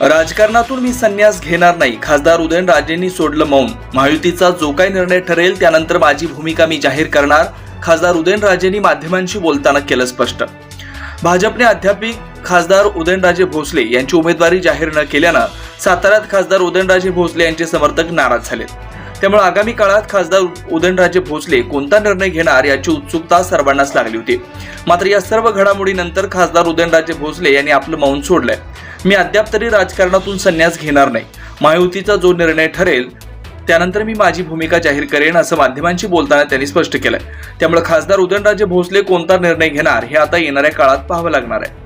राजकारणातून मी संन्यास घेणार नाही. खासदार उदयनराजेंनी सोडलं मौन. महायुतीचा जो काही निर्णय ठरेल त्यानंतर माझी भूमिका मी जाहीर करणार. खासदार उदयनराजेंनी माध्यमांशी बोलताना केलं स्पष्ट. भाजपने अद्यापिक खासदार उदयनराजे भोसले यांची उमेदवारी जाहीर न केल्यानं साताऱ्यात खासदार उदयनराजे भोसले यांचे समर्थक नाराज झालेत. त्यामुळे आगामी काळात खासदार उदयनराजे भोसले कोणता निर्णय घेणार याची उत्सुकता सर्वांनाच लागली होती. मात्र या सर्व घडामोडीनंतर खासदार उदयनराजे भोसले यांनी आपलं मौन सोडलंय. मी अद्याप तरी राजकारणातून संन्यास घेणार नाही. महायुतीचा जो निर्णय ठरेल त्यानंतर मी माझी भूमिका जाहीर करेन असं माध्यमांशी बोलताना त्यांनी स्पष्ट केलंय. त्यामुळे खासदार उदयनराजे भोसले कोणता निर्णय घेणार हे आता येणाऱ्या काळात पाहावं लागणार आहे.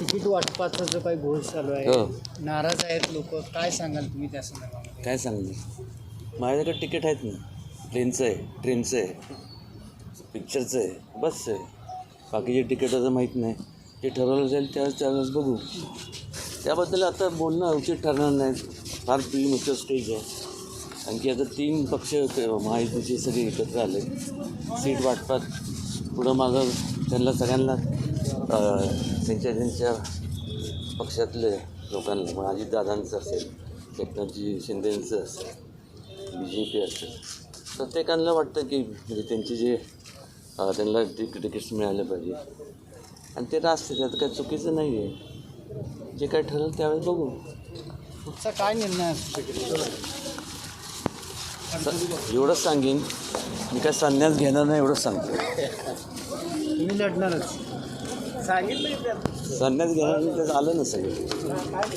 तिकीट वाटपाचा जो काही घोष चालू आहे हो. नाराज आहेत लोक काय सांगाल तुम्ही त्या संदर्भामध्ये? काय सांगणार माझ्याकडे तिकीट आहेत ना. प्लेनचं आहे ट्रेनचं आहे पिक्चरचं आहे बसचं आहे. बाकीचे तिकीटाचं माहीत नाही. जे ठरवलं जाईल त्यावेळेस त्यावेळेस बघू. त्याबद्दल आता बोलणं उचित ठरणार नाही. फार प्रीमॅच्युअर स्टेज आहे. आणखी आता तीन पक्ष महायुतीचे सगळे एकत्र आले. सीट वाटपात पुढं मागं त्यांना सगळ्यांना त्यांच्या त्यांच्या पक्षातले लोकांना पण अजितदादांचं असेल एकनाथजी शिंदेंचं असेल बी जे पी असेल. प्रत्येकाला वाटतं की म्हणजे त्यांचे जे त्यांना तिक तिकीट्स मिळाले पाहिजे. आणि ते रास्त त्यात काही चुकीचं नाही आहे जे काय ठरेल त्यावेळेस बघू. पुढचा काय निर्णय असू शकेल? स- एवढंच सांगेन. मी काय संन्यास घेणार नाही एवढंच सांगतो. तुम्ही लढणारच. सांगितलं संन्यास घेणार नाही ते आलं ना सगळं.